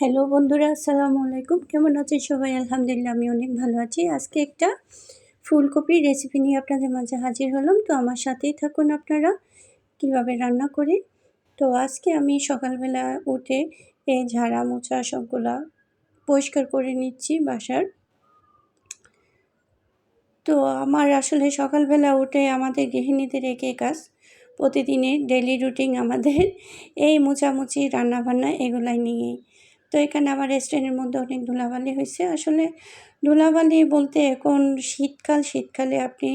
Hello বন্ধুরা, আসসালামু আলাইকুম। কেমন আছেন সবাই? আলহামদুলিল্লাহ, আমি অনেক ভালো আছি। আজকে একটা ফুলকপির রেসিপি নিয়ে আপনাদের মাঝে হাজির হলাম। তো আমার সাথেই থাকুন আপনারা কীভাবে রান্না করি। তো আজকে আমি সকালবেলা উঠে এই ঝাড়া মোছা সবগুলা পরিষ্কার করে নিচ্ছি বাসার। তো আমার আসলে সকালবেলা উঠে আমাদের গৃহিণীদের একে কাজ। প্রতিদিনের ডেলি রুটিন আমাদের এই মোছামুছি, রান্নাবান্না এগুলাই নিয়েই। তো এখানে আমার রেস্টুরেন্টের মধ্যে অনেক ধুলাবালি হয়েছে। আসলে ধুলাবালি বলতে এখন শীতকাল, শীতকালে আপনি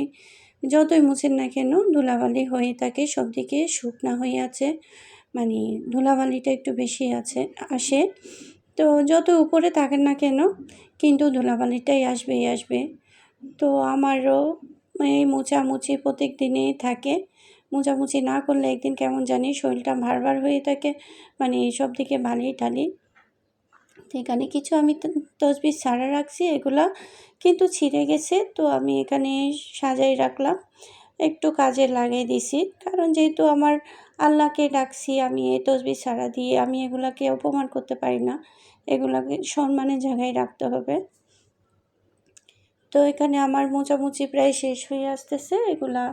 যতই মুছেন না কেন ধুলাবালি হয়ে থাকে, সব দিকে শুকনা হয়ে আছে। মানে ধুলাবালিটা একটু বেশি আছে, আসে। তো যত উপরে থাকেন না কেন কিন্তু ধুলাবালিটাই আসবেই আসবে। তো আমারও এই মোছামুছি প্রত্যেক দিনেই থাকে। মোছামুছি না করলে একদিন কেমন জানি শরীরটা ভারবার হয়ে থাকে। মানে সব দিকে ভালি টালি তো এখানে কিছু আমি তসবির ছাড়া রাখছি এগুলা, কিন্তু ছিঁড়ে গেছে, তো আমি এখানে সাজাই রাখলাম। একটু কাজে লাগিয়ে দিছি, কারণ যেহেতু আমার আল্লাহকে ডাকছি, আমি এই তসবির ছাড়া দিয়ে আমি এগুলাকে অপমান করতে পারি না। এগুলাকে সম্মানের জায়গায় রাখতে হবে। তো এখানে আমার মোচামুচি প্রায় শেষ হয়ে আসতেছে, এগুলা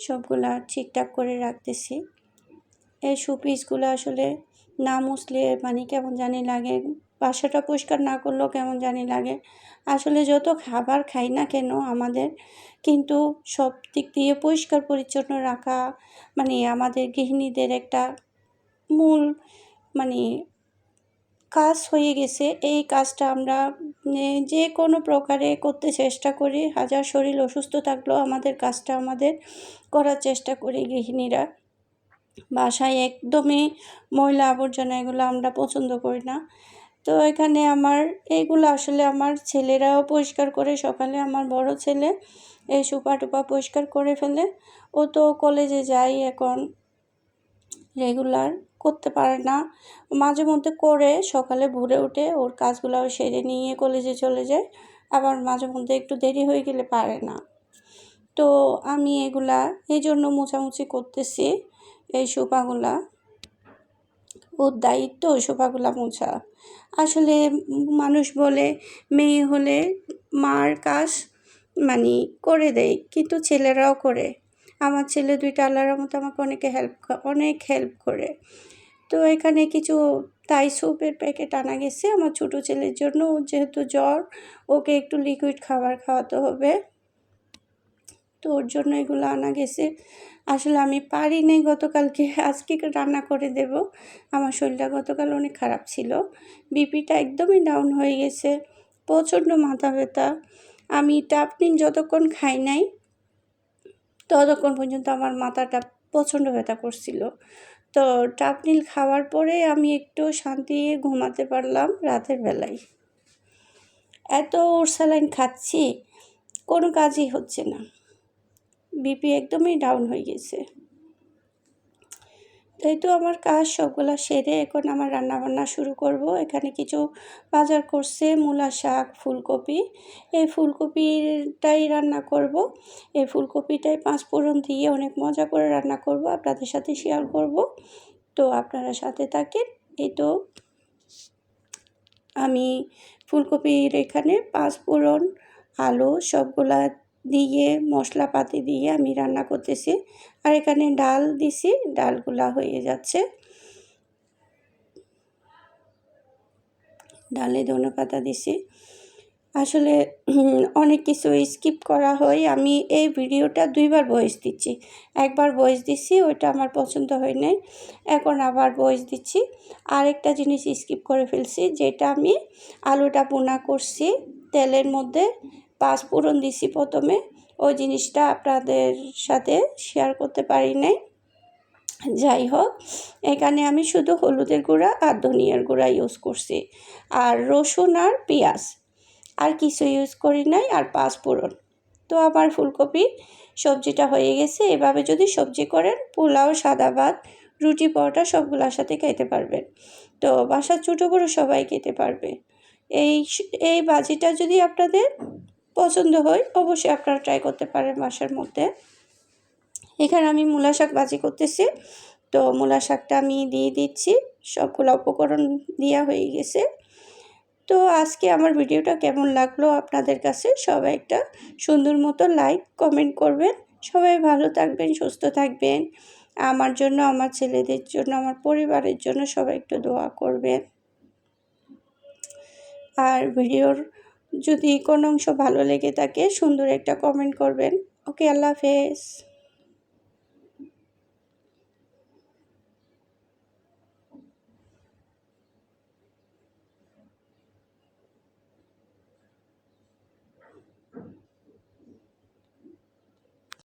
সবগুলা ঠিকঠাক করে রাখতেছি। এই শোপিসগুলো আসলে না মুছলে মানে কেমন জানি লাগে বাসাটা পরিষ্কার না করলেও কেমন জানি লাগে। আসলে যত খাবার খাই না কেন আমাদের কিন্তু সব দিক দিয়ে পরিষ্কার পরিচ্ছন্ন রাখা মানে আমাদের গৃহিণীদের একটা মূল মানে কাজ হয়ে গেছে। এই কাজটা আমরা যে কোনো প্রকারে করতে চেষ্টা করি। হাজার শরীর অসুস্থ থাকলেও আমাদের কাজটা আমাদের করার চেষ্টা করি গৃহিণীরা। বাসায় একদমই ময়লা আবর্জনা এগুলো আমরা পছন্দ করি না। তো এখানে আমার এইগুলো আসলে আমার ছেলেরাও পরিষ্কার করে, সকালে আমার বড় ছেলে এই সুপা টুপা পরিষ্কার করে ফেলে। ও তো কলেজে যায় এখন, রেগুলার করতে পারে না। মাঝে মধ্যে করে, সকালে ভোরে উঠে ওর কাজগুলো সেরে নিয়ে কলেজে চলে যায়। আবার মাঝে মধ্যে একটু দেরি হয়ে গেলে পারে না। তো আমি এগুলা, এই জন্য মোছামুছি করতেছি এই সোফাগুলা ওর দায়িত্ব সোফাগুলা মোছা। আসলে মানুষ বলে, মেয়ে হলে মার কাজ মানে করে দেয়, কিন্তু ছেলেরাও করে। আমার ছেলে দুইটা আল্লাহর মতো আমাকে অনেকে হেল্প অনেক হেল্প করে। তো এখানে কিছু তাই স্যুপের প্যাকেট আনা গেছে। আমার ছোটো ছেলের জন্য, যেহেতু জ্বর, ওকে একটু লিকুইড খাবার খাওয়াতে হবে। তো ওর জন্য এগুলো আনা গেছে। আসলে আমি পারি গতকালকে, আজকে রান্না করে দেব। আমার শরীরটা গতকাল অনেক খারাপ ছিল। বিপিটা একদমই ডাউন হয়ে গেছে, প্রচণ্ড মাথা ব্যথা। আমি টাপনিন যতক্ষণ খাই নাই, ততক্ষণ পর্যন্ত আমার মাথাটা প্রচণ্ড ব্যথা করছিল। তো টাপনিল খাওয়ার পরে আমি একটু শান্তি ঘুমাতে পারলাম রাতের বেলায়। এত ওরসালাইন খাচ্ছি, কোনো কাজই হচ্ছে না। বিপি একদমই ডাউন হয়ে গেছে। তাই তো আমার কাজ সবগুলা সেরে এখন আমার রান্না বান্না শুরু করব। এখানে কিছু বাজার করছে, মূলা শাক, ফুলকপি। এই ফুলকপিটাই রান্না করব। এই ফুলকপিটাই পাঁচ ফোড়ন দিয়ে অনেক মজা করে রান্না করব, আপনাদের সাথে শেয়ার করব। তো আপনারা সাথে থাকেন। এই তো আমি ফুলকপির এখানে পাঁচ ফোড়ন, আলু সবগুলা দিয়ে মশলাপাতি দিয়ে আমি রান্না করতেছি। আর এখানে ডাল দিছি, ডালগুলা হয়ে যাচ্ছে। ডালে ধনে পাতা দিছি। আসলে অনেক কিছু স্কিপ করা হয়। আমি এই ভিডিওটা দুইবার ভয়েস দিচ্ছি। একবার ভয়েস দিচ্ছি ওইটা আমার পছন্দ হয় নাই। এখন আবার ভয়েস দিচ্ছি। আরেকটা জিনিস স্কিপ করে ফেলছি, যেটা আমি আলুটা পোনা করছি তেলের মধ্যে। পাঁচ ফোড়ন দিছি প্রথমে। ওই জিনিসটা আপনাদের সাথে শেয়ার করতে পারি নাই। যাই হোক, এখানে আমি শুধু হলুদের গুঁড়া আর ধনিয়ার গুঁড়া ইউজ করছি। আর রসুন আর পেঁয়াজ। আর কিছু ইউজ করি নাই আর পাঁচ ফোড়ন তো আমার ফুলকপি সবজিটা হয়ে গেছে। এভাবে যদি সবজি করেন, পোলাও, সাদা ভাত, রুটি, পরোটা সবগুলোর সাথে খেতে পারবেন। তো বাসার ছোটো বড়ো সবাই খেতে পারবে। এই এই বাজিটা যদি আপনাদের পছন্দ হয়, অবশ্যই আপনারা ট্রাই করতে পারেন বাসার মধ্যে। এখানে আমি মূলা শাক ভাজি করতেছি। তো মূলা শাকটা আমি দিয়ে দিচ্ছি। সবগুলো উপকরণ দেওয়া হয়ে গেছে। তো আজকে আমার ভিডিওটা কেমন লাগল আপনাদের কাছে? সবাই একটা সুন্দর মতো লাইক কমেন্ট করবেন। সবাই ভালো থাকবেন, সুস্থ থাকবেন। আমার জন্য, আমার ছেলেদের জন্য, আমার পরিবারের জন্য সবাই একটু দোয়া করবেন। আর ভিডিওর যদি কোনো অংশ ভালো লেগে থাকে সুন্দর একটা কমেন্ট করবেন। ওকে আল্লাহ হাফেজ।